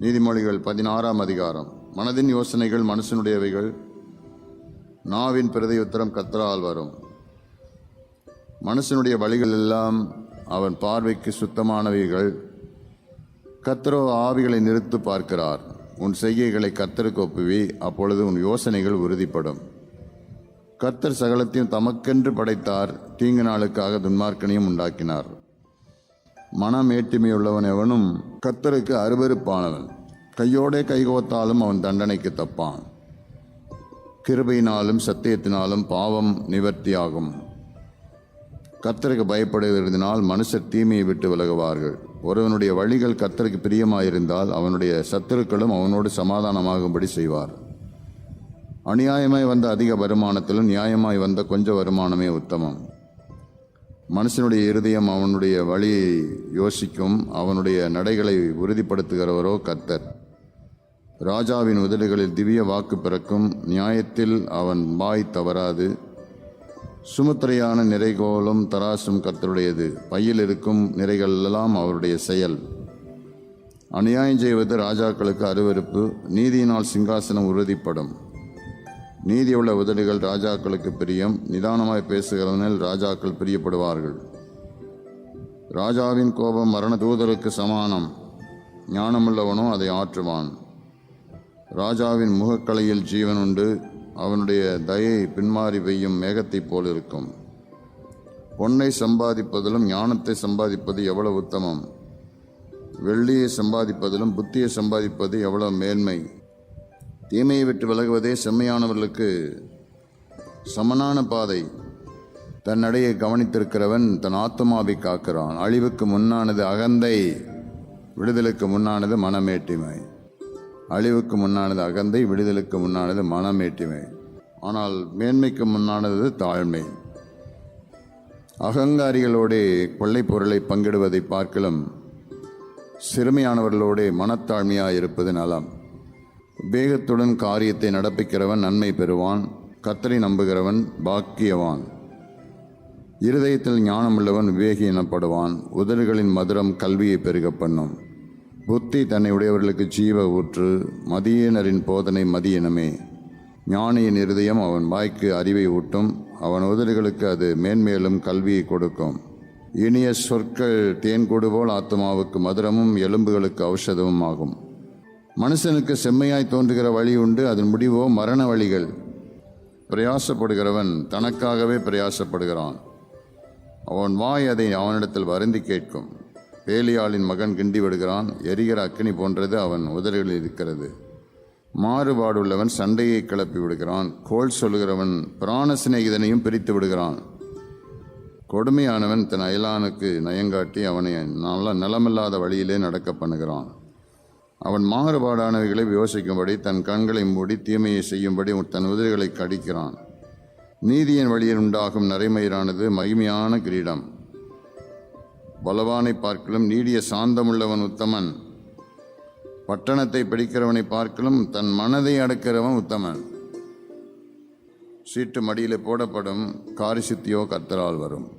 நீதிமொழிகள் பதினாறாம் அதிகாரம். மனதின் யோசனைகள் மனுஷனுடையவைகள். நாவின் பிரதியுத்தரம் கத்தரால் வரும். மனுஷனுடைய வழிகள் எல்லாம் அவன் பார்வைக்கு சுத்தமானவைகள். கத்தரோ ஆவிகளை நிறுத்து பார்க்கிறார். உன் செய்கைகளை கத்தருக்கு ஒப்புவி அப்பொழுது உன் யோசனைகள் உறுதிப்படும். கத்தர் சகலத்தையும் தமக்கென்று படைத்தார். தீங்கு நாளுக்காக துன்மார்க்கனையும் உண்டாக்கினார். மனம் ஏற்றுமை உள்ளவன் எவனும் கத்தருக்கு அருவருப்பானவன். கையோடே கைகோத்தாலும் அவன் தண்டனைக்கு தப்பான். கிருபையினாலும் சத்தியத்தினாலும் பாவம் நிவர்த்தியாகும். கத்தருக்கு பயப்படுகிறதினால் மனுஷர் தீமையை விட்டு விலகுவார்கள். ஒருவனுடைய வழிகள் கத்தருக்கு பிரியமாயிருந்தால் அவனுடைய சத்துருக்களும் அவனோடு சமாதானமாகும்படி செய்வார். அநியாயமாய் வந்த அதிக வருமானத்திலும் நியாயமாய் வந்த கொஞ்ச வருமானமே உத்தமம். மனுஷனுடைய இருதயம் அவனுடைய வழியை யோசிக்கும் அவனுடைய நடைகளை உறுதிப்படுத்துகிறவரோ கர்த்தர். ராஜாவின் உதடுகளில் திவ்ய வாக்கு பிறக்கும் நியாயத்தில் அவன் வாய் தவறாது. சுமுத்திரையான நிறைகோலும் தராசும் கர்த்தருடையது. பையில் இருக்கும் நிறைகளெல்லாம் அவருடைய செயல். அநியாயம் செய்வது ராஜாக்களுக்கு அருவருப்பு நீதியினால் சிங்காசனம் உறுதிப்படும். நீதியுள்ள உதடுகள் ராஜாக்களுக்கு பிரியம். நிதானமாய் பேசுகிறவனில் ராஜாக்கள் பிரியப்படுவார்கள். ராஜாவின் கோபம் மரண தூதருக்கு சமானம். ஞானமுள்ளவனோ அதை ஆற்றுவான். ராஜாவின் முகக்கலையில் ஜீவன் உண்டு. அவனுடைய தயை பின்மாறி பெய்யும் மேகத்தைப் போல் இருக்கும். பொன்னை சம்பாதிப்பதிலும் ஞானத்தை சம்பாதிப்பது எவ்வளவு உத்தமம். வெள்ளியை சம்பாதிப்பதிலும் புத்தியை சம்பாதிப்பது எவ்வளவு மேன்மை. தீமையை விட்டு விலகுவதே செம்மையானவர்களுக்கு சமனான பாதை. தன் நடையை கவனித்திருக்கிறவன் தன் ஆத்மாவை காக்கிறான். அழிவுக்கு முன்னானது அகந்தை விடுதலுக்கு முன்னானது மனமேட்டிமை. அழிவுக்கு முன்னானது அகந்தை விடுதலுக்கு முன்னானது மனமேட்டிமை. ஆனால் மேன்மைக்கு முன்னானது தாழ்மை. அகங்காரிகளோடே கொள்ளைப் பொருளை பங்கிடுவதை பார்க்கலும் சிறுமையானவர்களோடே மனத்தாழ்மையாக இருப்பது நலம். வேகத்துடன் காரியத்தை நடப்பிக்கிறவன் நன்மை பெறுவான் கத்தரை நம்புகிறவன் பாக்கியவான். இருதயத்தில் ஞானமுள்ளவன் விவேகி எனப்படுவான் உதடுகளின் மதுரம் கல்வியை பெருக பண்ணும். புத்தி தன்னை உடையவர்களுக்கு ஜீவ ஊற்று மதியினரின் போதனை மதியினமே. ஞானியின் இருதயம் அவன் வாய்க்கு அறிவை ஊட்டும் அவன் உதடுகளுக்கு அது மேன்மேலும் கல்வியை கொடுக்கும். இனிய சொற்கள் தேன்கூடு போல் ஆத்மாவுக்கு மதுரமும் எலும்புகளுக்கு ஔஷதமும் ஆகும். மனுஷனுக்கு செம்மையாய் தோன்றுகிற வழி உண்டு அதன் முடிவோ மரண வழிகள். பிரயாசப்படுகிறவன் தனக்காகவே பிரயாசப்படுகிறான். அவன் வாய் அதை அவனிடத்தில் வருந்தி கேட்கும். பேலியாளின் மகன் கிண்டி விடுகிறான் எரிகிற அக்கினி போன்றது அவன் உதடுகளில் இருக்கிறது. மாறுபாடுள்ளவன் சண்டையை கிளப்பி விடுகிறான் கோல் சொல்கிறவன் பிராண சிநேகிதனையும் பிரித்து விடுகிறான். கொடுமையானவன் தன் அயலானுக்கு நயங்காட்டி அவனை நல்ல நலமில்லாத வழியிலே நடக்க பண்ணுகிறான். அவன் மாறுபாடானவைகளை யோசிக்கும்படி தன் கண்களை மூடி தீமையை செய்யும்படி தன் உதிரிகளை கடிக்கிறான். நீதியின் வழியில் உண்டாகும் நரைமயிரானது மகிமையான கிரீடம். பலவானை பார்க்கலும் நீடிய சாந்தமுள்ளவன் உத்தமன். பட்டணத்தை பிடிக்கிறவனை பார்க்கலும் தன் மனதை அடக்கிறவன் உத்தமன். சீட்டு மடியில் போடப்படும் காரிசித்தியோ கத்தரால் வரும்.